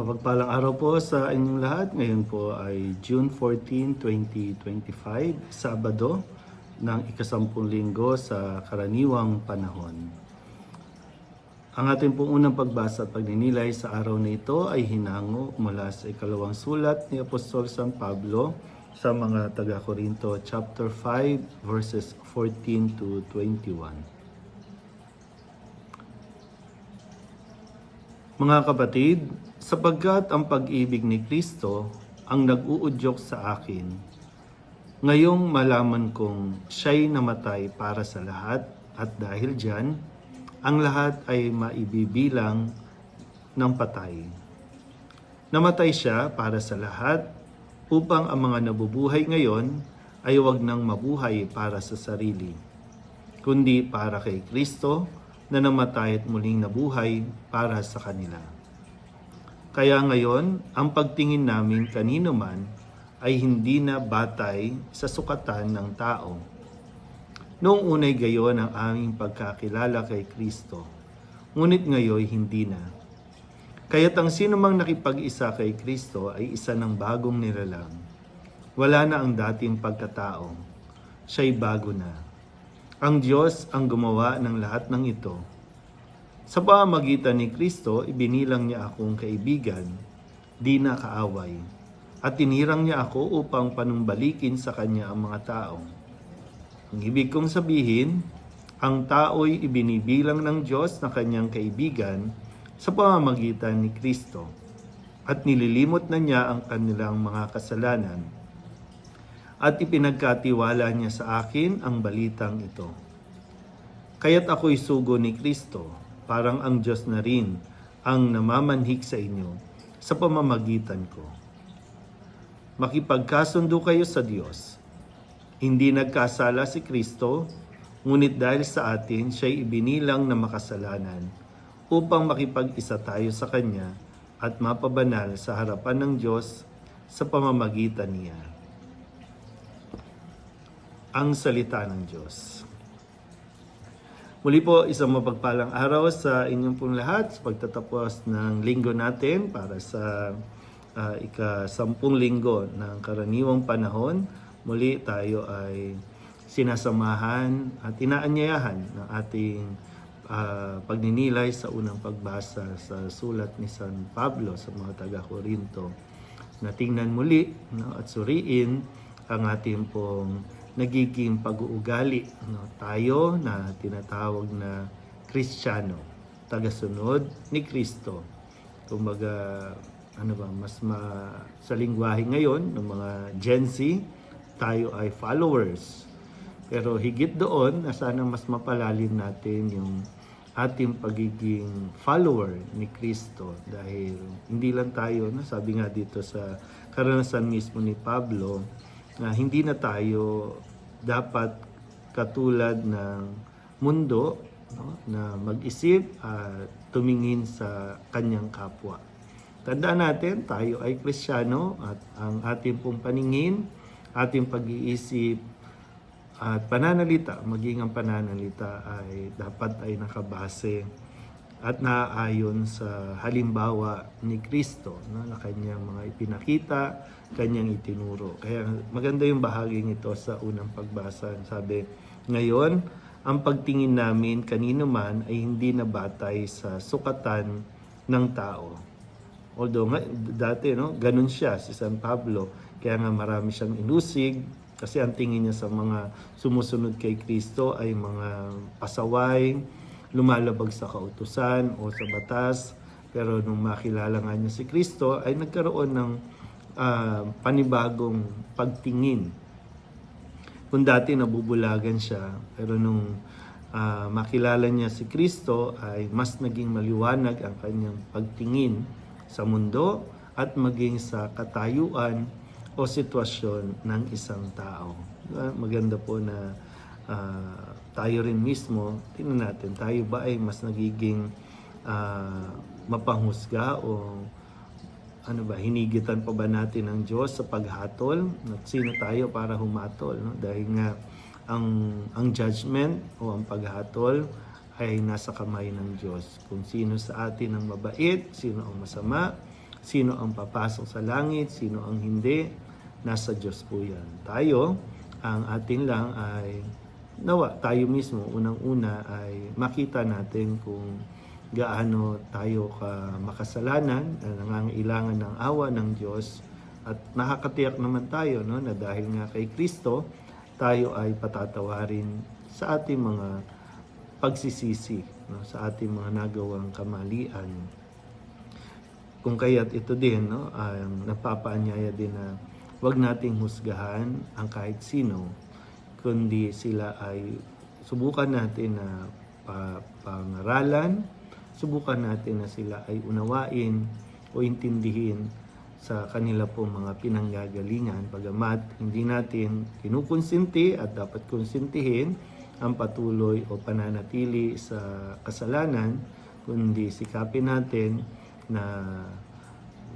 Mapagpalang araw po sa inyong lahat. Ngayon po ay June 14, 2025, Sabado ng ikasampung linggo sa karaniwang panahon. Ang ating pong unang pagbasa at pagninilay sa araw na ito ay hinango mula sa ikalawang sulat ni Apostol San Pablo sa mga taga-Korinto chapter 5 verses 14 to 21. Mga kapatid, sapagkat ang pag-ibig ni Kristo ang nag-uudyok sa akin, ngayong malaman kong siya'y namatay para sa lahat at dahil dyan, ang lahat ay maibibilang ng patay. Namatay siya para sa lahat upang ang mga nabubuhay ngayon ay huwag nang mabuhay para sa sarili, kundi para kay Kristo na namatay at muling nabuhay para sa kanila. Kaya ngayon, ang pagtingin namin kanino man ay hindi na batay sa sukatan ng tao. Noong unay gayon ang aming pagkakilala kay Kristo, ngunit ngayon hindi na. Kaya't ang sino mang nakipag-isa kay Kristo ay isa ng bagong nilalang. Wala na ang dating pagkatao. Siya'y bago na. Ang Diyos ang gumawa ng lahat ng ito. Sa pamamagitan ni Kristo, ibinilang niya akong kaibigan, di na kaaway, at tinirang niya ako upang panumbalikin sa kanya ang mga tao. Ang ibig kong sabihin, ang tao'y ibinibilang ng Diyos na kanyang kaibigan sa pamamagitan ni Kristo, at nililimot na niya ang kanilang mga kasalanan at ipinagkatiwala niya sa akin ang balitang ito. Kaya't ako'y sugo ni Kristo, parang ang Diyos na rin ang namamanhik sa inyo sa pamamagitan ko. Makipagkasundo kayo sa Diyos. Hindi nagkasala si Kristo, ngunit dahil sa atin siya'y ibinilang na makasalanan upang makipag-isa tayo sa Kanya at mapabanal sa harapan ng Diyos sa pamamagitan niya ang salita ng Diyos. Muli po, isang mapagpalang araw sa inyong pong lahat sa pagtatapos ng linggo natin para sa uh, ika-sampung linggo ng karaniwang panahon. Muli tayo ay sinasamahan at inaanyayahan ng ating uh, pagninilay sa unang pagbasa sa sulat ni San Pablo sa mga taga-Korinto na tingnan muli no, at suriin ang ating pong nagiging pag-uugali. No? Tayo na tinatawag na Kristiyano, tagasunod ni Kristo. Kumbaga, ano ba, mas ma, sa lingwahe ngayon ng mga Gen Z, tayo ay followers. Pero higit doon, na sana mas mapalalim natin yung ating pagiging follower ni Kristo dahil hindi lang tayo, no, sabi nga dito sa karanasan mismo ni Pablo, na hindi na tayo dapat katulad ng mundo no, na mag-isip at tumingin sa kanyang kapwa. Tandaan natin, tayo ay Kristiyano at ang ating pong paningin, ating pag-iisip at pananalita, maging ang pananalita ay dapat ay nakabase at naaayon sa halimbawa ni Kristo no, na kanyang mga ipinakita, kanyang itinuro. Kaya maganda yung bahaging ito sa unang pagbasa. Sabi, ngayon, ang pagtingin namin kanino man ay hindi na batay sa sukatan ng tao. Although dati, no, ganun siya, si San Pablo. Kaya nga marami siyang inusig, kasi ang tingin niya sa mga sumusunod kay Kristo ay mga pasaway, lumalabag sa kautusan o sa batas. Pero nung makilala nga niya si Kristo, ay nagkaroon ng uh, panibagong pagtingin. Kung dati nabubulagan siya, pero nung uh, makilala niya si Kristo, ay mas naging maliwanag ang kanyang pagtingin sa mundo at maging sa katayuan o sitwasyon ng isang tao. Maganda po na uh, tayo rin mismo, tingnan natin, tayo ba ay mas nagiging uh, mapanghusga o ano ba, hinigitan pa ba natin ng Diyos sa paghatol? At sino tayo para humatol? No? Dahil nga ang, ang judgment o ang paghatol ay nasa kamay ng Diyos. Kung sino sa atin ang mabait, sino ang masama, Sino ang papasok sa langit, sino ang hindi, nasa Diyos po yan. Tayo, ang atin lang ay nawa tayo mismo unang-una ay makita natin kung gaano tayo ka makasalanan na nangangailangan ng awa ng Diyos. At nakakatiyak naman tayo no na dahil nga kay Kristo tayo ay patatawarin sa ating mga pagsisisi no sa ating mga nagawang kamalian. Kung kaya't ito din no ang napapaanyaya din na wag nating husgahan ang kahit sino kundi sila ay subukan natin na pa, pangaralan. Subukan natin na sila ay unawain o intindihin sa kanila po mga pinanggagalingan. Bagamat hindi natin kinukonsinti at dapat konsintihin ang patuloy o pananatili sa kasalanan kundi sikapin natin na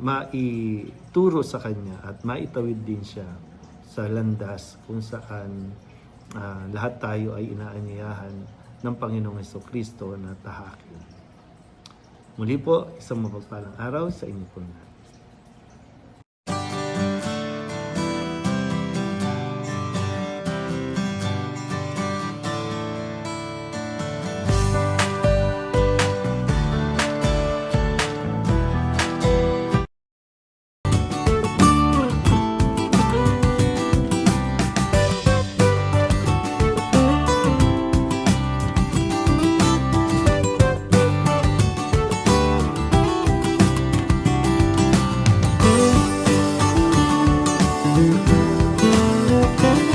maituro sa kanya at maitawid din siya sa landas kung saan ah, lahat tayo ay inaanyayahan ng Panginoong Heso Kristo na tahakin. Muli po, isang mapagpalang araw sa inyo po lahat.